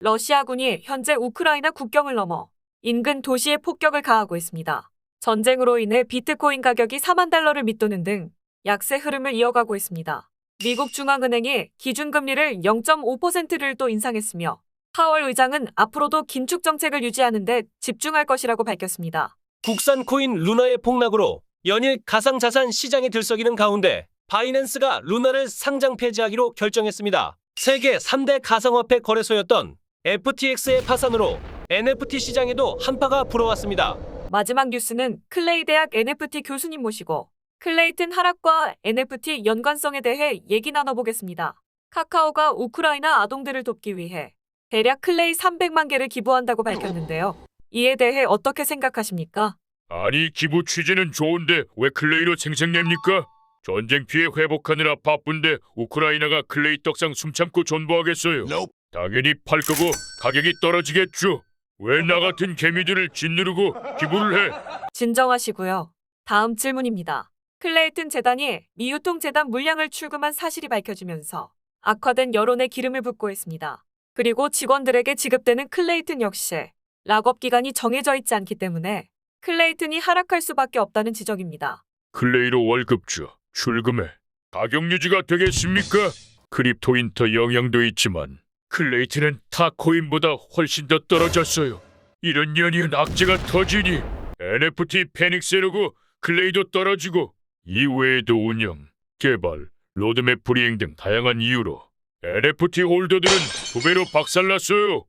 러시아군이 현재 우크라이나 국경을 넘어 인근 도시에 폭격을 가하고 있습니다. 전쟁으로 인해 비트코인 가격이 4만 달러를 밑도는 등 약세 흐름을 이어가고 있습니다. 미국 중앙은행이 기준금리를 0.5%를 또 인상했으며 파월 의장은 앞으로도 긴축 정책을 유지하는 데 집중할 것이라고 밝혔습니다. 국산 코인 루나의 폭락으로 연일 가상자산 시장이 들썩이는 가운데 바이낸스가 루나를 상장 폐지하기로 결정했습니다. 세계 3대 가상화폐 거래소였던 FTX의 파산으로 NFT 시장에도 한파가 불어왔습니다. 마지막 뉴스는 클레이 대학 NFT 교수님 모시고 클레이튼 하락과 NFT 연관성에 대해 얘기 나눠보겠습니다. 카카오가 우크라이나 아동들을 돕기 위해 대략 클레이 300만 개를 기부한다고 밝혔는데요. 이에 대해 어떻게 생각하십니까? 아니 기부 취지는 좋은데 왜 클레이로 생색냅니까? 전쟁 피해 회복하느라 바쁜데 우크라이나가 클레이 떡상 숨참고 존버하겠어요. 당연히 팔 거고 가격이 떨어지겠죠. 왜 나 같은 개미들을 짓누르고 기부를 해? 진정하시고요. 다음 질문입니다. 클레이튼 재단이 미유통 재단 물량을 출금한 사실이 밝혀지면서 악화된 여론에 기름을 붓고 있습니다. 그리고 직원들에게 지급되는 클레이튼 역시 락업 기간이 정해져 있지 않기 때문에 클레이튼이 하락할 수밖에 없다는 지적입니다. 클레이로 월급 줘 출금해 가격 유지가 되겠습니까? 크립토인터 영향도 있지만 클레이트는 타 코인보다 훨씬 더 떨어졌어요. 이런 연이은 악재가 터지니 NFT 페닉스로고 클레이도 떨어지고 이외에도 운영, 개발, 로드맵 불이행 등 다양한 이유로 NFT 홀더들은 두 배로 박살났어요.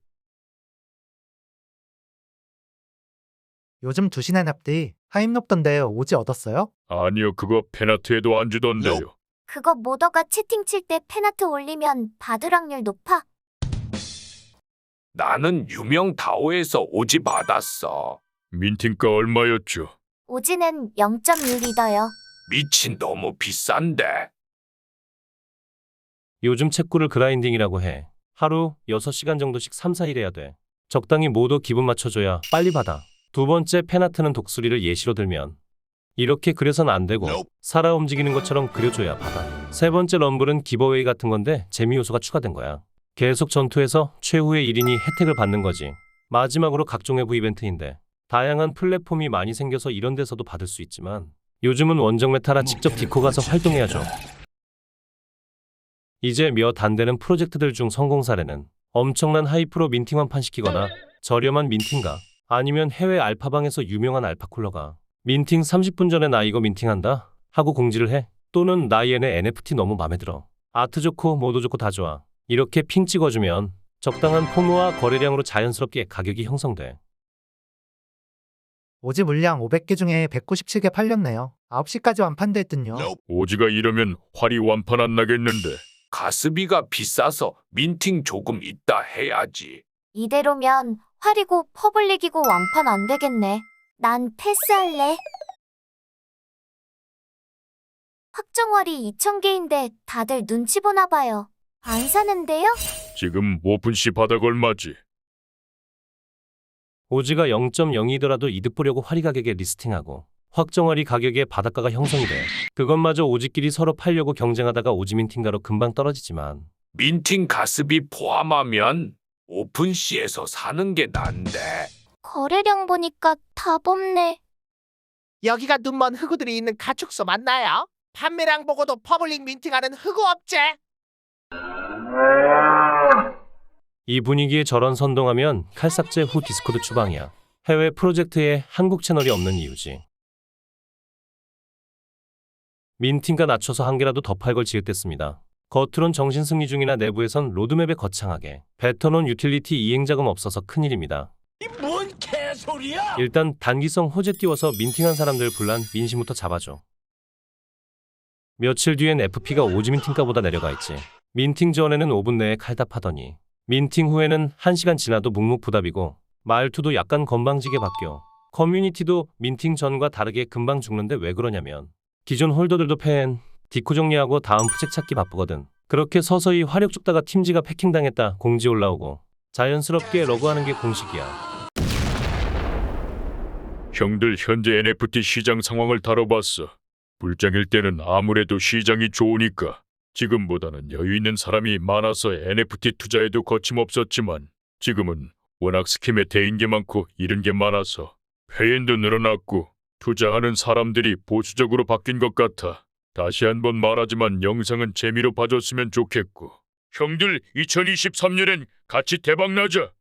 요즘 두시나 납디 하임 높던데 오지 얻었어요? 아니요, 그거 페나트에도 안 주던데요. 그거 모더가 채팅 칠때 팬아트 올리면 받을 확률 높아. 나는 유명 다오에서 오지 받았어. 민팅가 얼마였죠? 오지는 0.6리더요. 미친 너무 비싼데. 요즘 책구를 그라인딩이라고 해. 하루 6시간 정도씩 3, 4일 해야 돼. 적당히 모두 기분 맞춰줘야 빨리 받아. 두 번째 펜아트는 독수리를 예시로 들면 이렇게 그려선 안 되고 살아 움직이는 것처럼 그려줘야 받아. 세 번째 럼블은 기버웨이 같은 건데 재미 요소가 추가된 거야. 계속 전투에서 최후의 1인이 혜택을 받는 거지. 마지막으로 각종 외부 이벤트인데 다양한 플랫폼이 많이 생겨서 이런 데서도 받을 수 있지만 요즘은 원정 메타라 직접 디코 가서 활동해야죠. 이제 몇안 되는 프로젝트들 중 성공 사례는 엄청난 하이프로 민팅 완판시키거나 저렴한 민팅가 아니면 해외 알파방에서 유명한 알파쿨러가 민팅 30분 전에 나 이거 민팅한다? 하고 공지를 해? 또는 나 얘네 NFT 너무 맘에 들어. 아트 좋고 모도 좋고 다 좋아 이렇게 핑 찍어주면 적당한 폼과 거래량으로 자연스럽게 가격이 형성돼 오지 물량 500개 중에 197개 팔렸네요. 9시까지 완판됐든요. 오지가 이러면 활이 완판 안 나겠는데. 가스비가 비싸서 민팅 조금 있다 해야지. 이대로면 활이고 퍼블릭이고 완판 안 되겠네. 난 패스할래. 확정활이 2,000개인데 다들 눈치 보나 봐요. 안 사는데요? 지금 오픈시 바닥 얼마지? 오지가 0.02더라도 이득 보려고 화리 가격에 리스팅하고 확정화리 가격에 바닷가가 형성이 돼 그것마저 오지끼리 서로 팔려고 경쟁하다가 오지 민팅가로 금방 떨어지지만 민팅 가스비 포함하면 오픈시에서 사는 게 난데. 거래량 보니까 다 뽑네. 여기가 눈먼 흑우들이 있는 가축소 맞나요? 판매량 보고도 퍼블릭 민팅하는 흑우 업체? 이 분위기에 저런 선동하면 칼삭제 후 디스코드 추방이야. 해외 프로젝트에 한국 채널이 없는 이유지. 민팅가 낮춰서 한 개라도 더 팔 걸 지읒댔습니다. 겉으론 정신 승리 중이나 내부에선 로드맵에 거창하게 뱉어놓은 유틸리티 이행 자금 없어서 큰일입니다. 뭔 개소리야! 일단 단기성 호재 띄워서 민팅한 사람들 분란 민심부터 잡아줘. 며칠 뒤엔 FP가 오지 민팅가보다 내려가 있지. 민팅 전에는 5분 내에 칼답하더니 민팅 후에는 1시간 지나도 묵묵부답이고 말투도 약간 건방지게 바뀌어. 커뮤니티도 민팅 전과 다르게 금방 죽는데 왜 그러냐면 기존 홀더들도 팬, 디코 정리하고 다음 프젝 찾기 바쁘거든. 그렇게 서서히 화력 죽다가 팀지가 패킹당했다 공지 올라오고 자연스럽게 러그하는 게 공식이야. 형들 현재 NFT 시장 상황을 다뤄봤어. 불장일 때는 아무래도 시장이 좋으니까 지금보다는 여유 있는 사람이 많아서 NFT 투자에도 거침없었지만 지금은 워낙 스킴에 대인 게 많고 잃은 게 많아서 회원도 늘어났고 투자하는 사람들이 보수적으로 바뀐 것 같아. 다시 한번 말하지만 영상은 재미로 봐줬으면 좋겠고. 형들 2023년엔 같이 대박 나자.